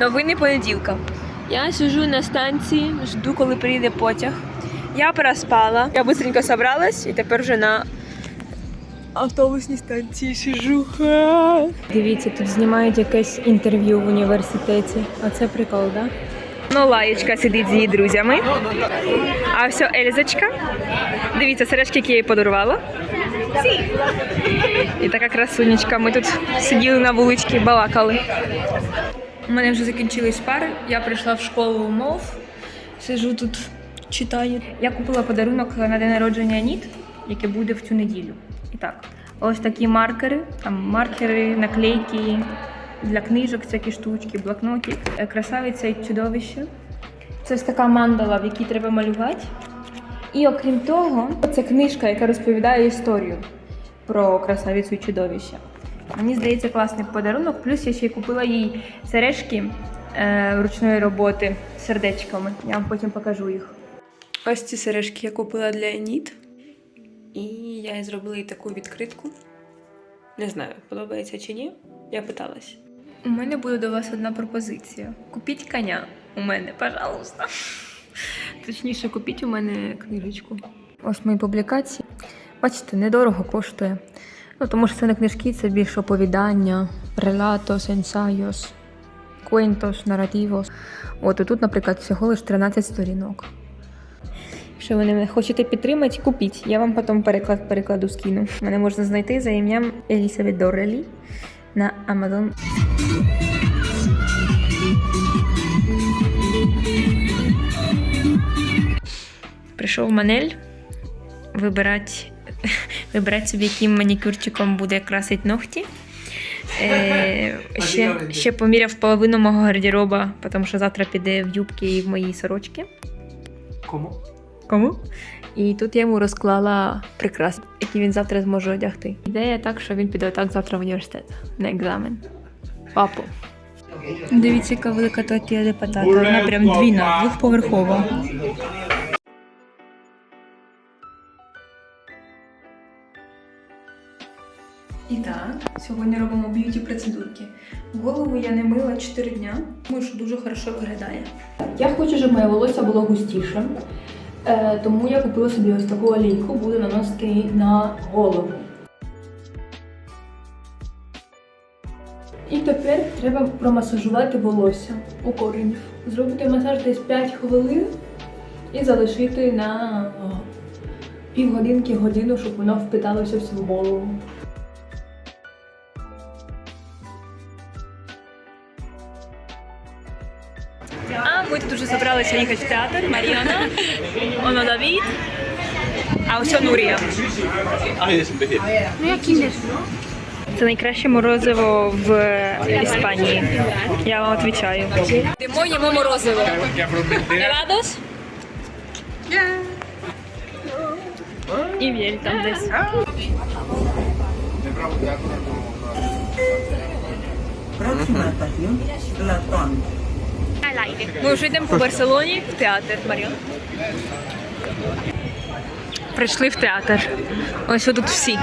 Новини понеділка. Я сижу на станції, жду, коли приїде потяг. Я проспала. Я быстренько собралась і тепер вже на автобусній станції сижу. Дивіться, тут знімають якесь інтерв'ю в університеті. А це прикол, так? Да? Ну, лаєчка сидить з її друзями. А все, Ельзочка. Дивіться, сережки, які я їй подарувала. І така красунечка. Ми тут сиділи на вуличці, балакали. У мене вже закінчились пари. Я прийшла в школу мов. Сижу тут, читаю. Я купила подарунок на день народження Ніт, яке буде в цю неділю. І так, ось такі маркери, там маркери, наклейки для книжок, всякі штучки, блокноти. Е, Красавиця і чудовище. Це ось така мандала, в якій треба малювати. І окрім того, це книжка, яка розповідає історію про красавицю і чудовище. Мені здається, класний подарунок. Плюс я ще й купила їй сережки е, ручної роботи з сердечками. Я вам потім покажу їх. Ось ці сережки я купила для Еніт. І я зробила їй таку відкритку. Не знаю, подобається чи ні. Я питалась. У мене буде до вас одна пропозиція. Купіть коня у мене, пожалуйста. Точніше, купіть у мене книжечку. Ось мої публікації. Бачите, недорого коштує. Ну, тому що це не книжки, це більше оповідання, релатос, ensayos, cuentos, narrativos. От і тут, наприклад, всього лише 13 сторінок. Якщо ви мене хочете підтримати, купіть. Я вам потім переклад перекладу скину. Мене можна знайти за ім'ям Елісабет Доррелі на Amazon. Прийшов манель вибирати, вибирати собі, яким манікюрчиком буде красити ногті. Е, ще, ще поміряв половину мого гардероба, тому що завтра піде в юбки і в мої сорочки. Кому? Кому? І тут я йому розклала прикраси, які він завтра зможе одягти. Ідея так, що він піде так завтра в університет на екзамен. Папу. Дивіться, яка велика тортія де патата. Вона прям двійна, двохповерхова. І так, сьогодні робимо б'юті процедурки. Голову я не мила 4 дня, тому що дуже хорошо виглядає. Я хочу, щоб моє волосся було густіше, е, тому я купила собі ось таку олійку, буду наносити на голову. І тепер треба промасажувати волосся у корені. Зробити масаж десь 5 хвилин і залишити на півгодинки годину, щоб воно впиталося всю голову. Вже їхати в театр. Маріана, Оно Давід, а ось Нурія. Це найкраще морозиво в Іспанії. Я вам відповідаю. Йдемо їмо морозиво. Радос? І Вєль там десь. Próxima estación, Platón. Ми вже йдемо по Барселоні в театр, Маріон. Прийшли в театр. Ось тут всі.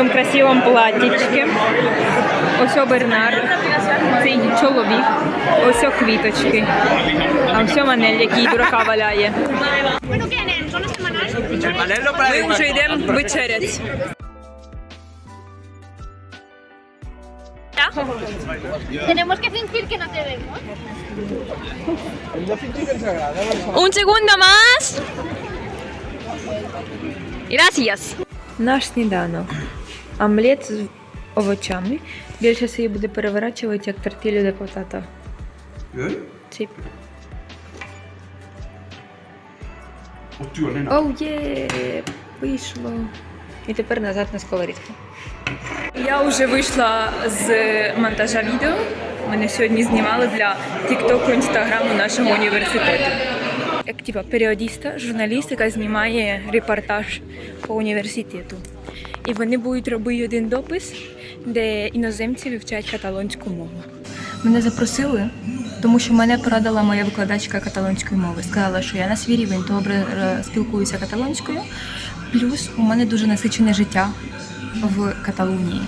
Цьому красивому платтячці. Ось Бернар, це її чоловік. Ось квіточки. А ось Манель, який дурака валяє. Ми вже йдемо вечерять. Tenemos que fingir que no te vemos. Un segundo más. Gracias. Наш сніданок. Омлет з овочами. Більше її буде переворачувати як тортилю де потата. Good. Ці. Och du har den. Оу є, вийшло. І тепер назад на сковорідку. Я вже вийшла з монтажа відео. Мене сьогодні знімали для тіктоку інстаграму нашого університету. Як типа періодіста, журналіст, яка знімає репортаж по університету. І вони будуть робити один допис, де іноземці вивчають каталонську мову. Мене запросили, тому що мене порадила моя викладачка каталонської мови. Сказала, що я на свій рівень добре е, спілкуюся каталонською. Плюс у мене дуже насичене життя в Каталунії.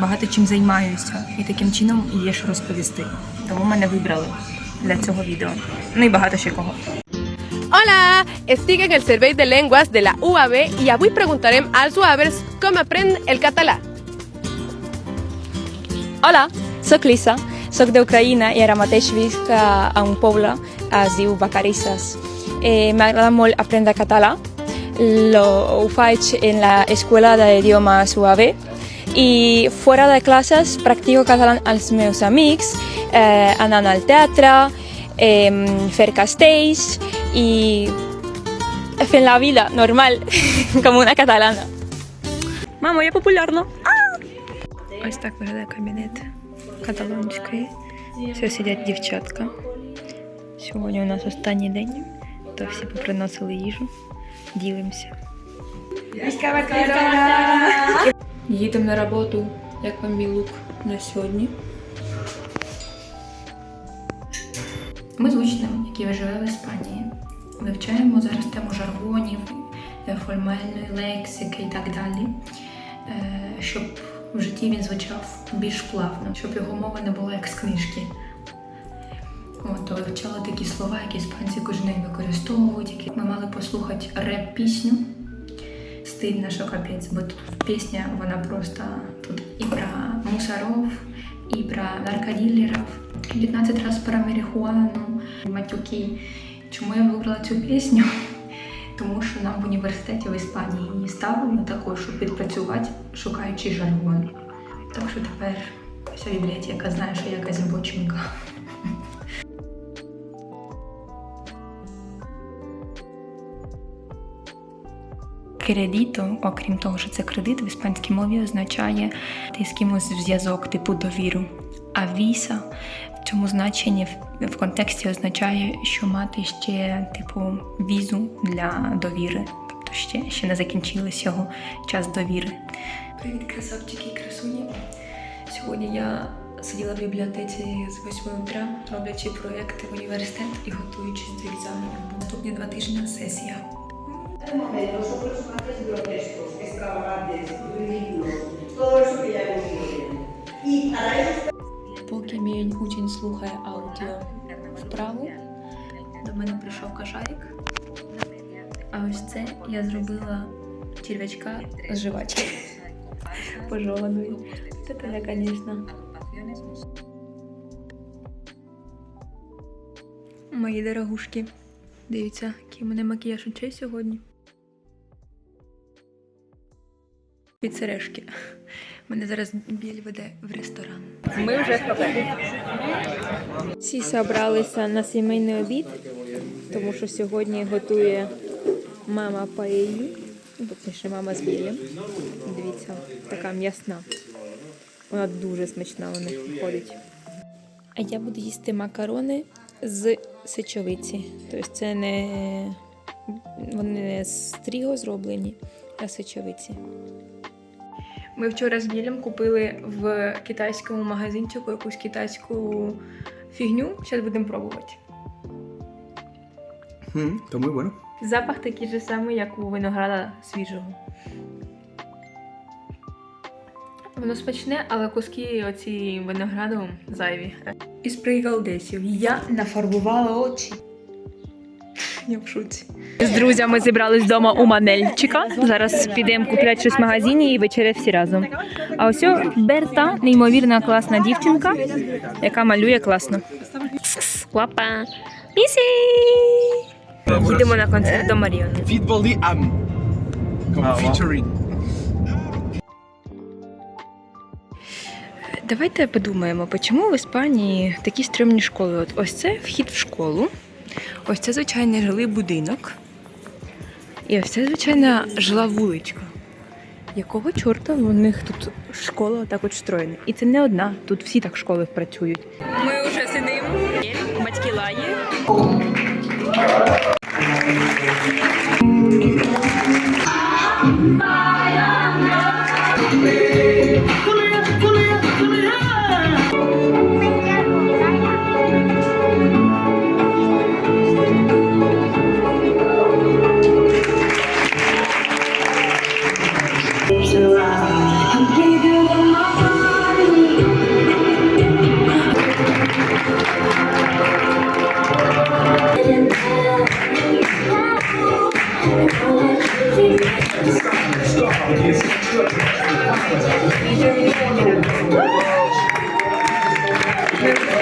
Багато чим займаюся, і таким чином є що розповісти. Тому мене вибрали для цього відео. Ну і багато ще кого. Hola, estic en el Servei de Llengües de la UAB i avui preguntarem als UABers com aprèn el català. Hola, sóc Lisa, sóc d'Ucraïna i ara mateix visc a, un poble, es diu Vacarisses. Eh, M'agrada molt aprendre català, lo, ho en l'escola d'idiomes UAB i fora de classes practico català amb els meus amics, eh, anant al teatre, eh, fer castells i fent la vida normal, com una catalana. Мамо, я популярна! Ось так виглядає кабінет каталонської. Все сидять дівчатка. Сьогодні у нас останній день, то всі поприносили їжу. Ділимося. Їдемо на роботу. Як вам мій лук на сьогодні? Ми з учнем, які живе в Іспанії. Вивчаємо зараз тему жаргонів, е, формальної лексики і так далі, е, щоб в житті він звучав більш плавно, щоб його мова не була як з книжки. От, вивчали такі слова, які іспанці кожен день використовують. Які ми мали послухати реп-пісню. Стидно, що капець, бо тут пісня, вона просто тут і про мусоров, і про наркоділерів, 15 разів про марихуану, матюки. Чому я вибрала цю пісню? Тому що нам в університеті в Іспанії її ставили також, щоб відпрацювати, шукаючи жаргон. Так що тепер вся бібліотека знає, що я якась бочинка. Кредіто, окрім того, що це кредит в іспанській мові означає ти з кимось в зв'язок, типу довіру. А віса в цьому значенні в, в контексті означає, що мати ще типу візу для довіри. Тобто ще, ще не закінчилось його час довіри. Привіт, красавчики і красуні. Сьогодні я сиділа в бібліотеці з 8 утра, роблячи проєкти в університет і готуючись до екзаменів. Бо Наступні два тижні сесія. Y para eso Поки мій учень слухає аудіо вправу, до мене прийшов кашарик. А ось це я зробила черв'ячка з жвачки. Пожованої. Це я, звісно. Мої дорогушки. Дивіться, який у мене макіяж очей сьогодні. Під сережки. Мене зараз біль веде в ресторан. Ми вже. Всі зібралися на сімейний обід, тому що сьогодні готує мама паелью, ну, точніше, мама з білем. Дивіться, така м'ясна. Вона дуже смачна у них виходить. А я буду їсти макарони з сечовиці. Тобто це не вони не з тріго зроблені, а сечовиці. Ми вчора з Білем купили в китайському магазинчику якусь китайську фігню. Зараз будемо пробувати. Mm, está muy bueno. Запах такий же самий, як у винограда свіжого. Воно смачне, але куски оці винограду зайві. Із пригалдесів я нафарбувала очі. Я в шуці. З друзями зібрались вдома у Манельчика. Зараз підемо купляти щось в магазині і вечеря всі разом. А ось Берта, неймовірна класна дівчинка, яка малює класно. Папа! Місі! Їдемо на концерт до Маріони. Am. Comme. Давайте подумаємо, чому в Іспанії такі стрьомні школи? От ось це вхід в школу, ось це звичайний жилий будинок, і ось це звичайна жила вуличка. Якого чорта в них тут школа так от встроєна? І це не одна, тут всі так школи працюють. Ми вже сидимо, батьки лаї.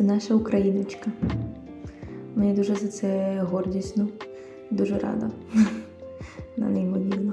це наша україночка. Мені дуже за це гордісно, дуже рада. Вона неймовірна.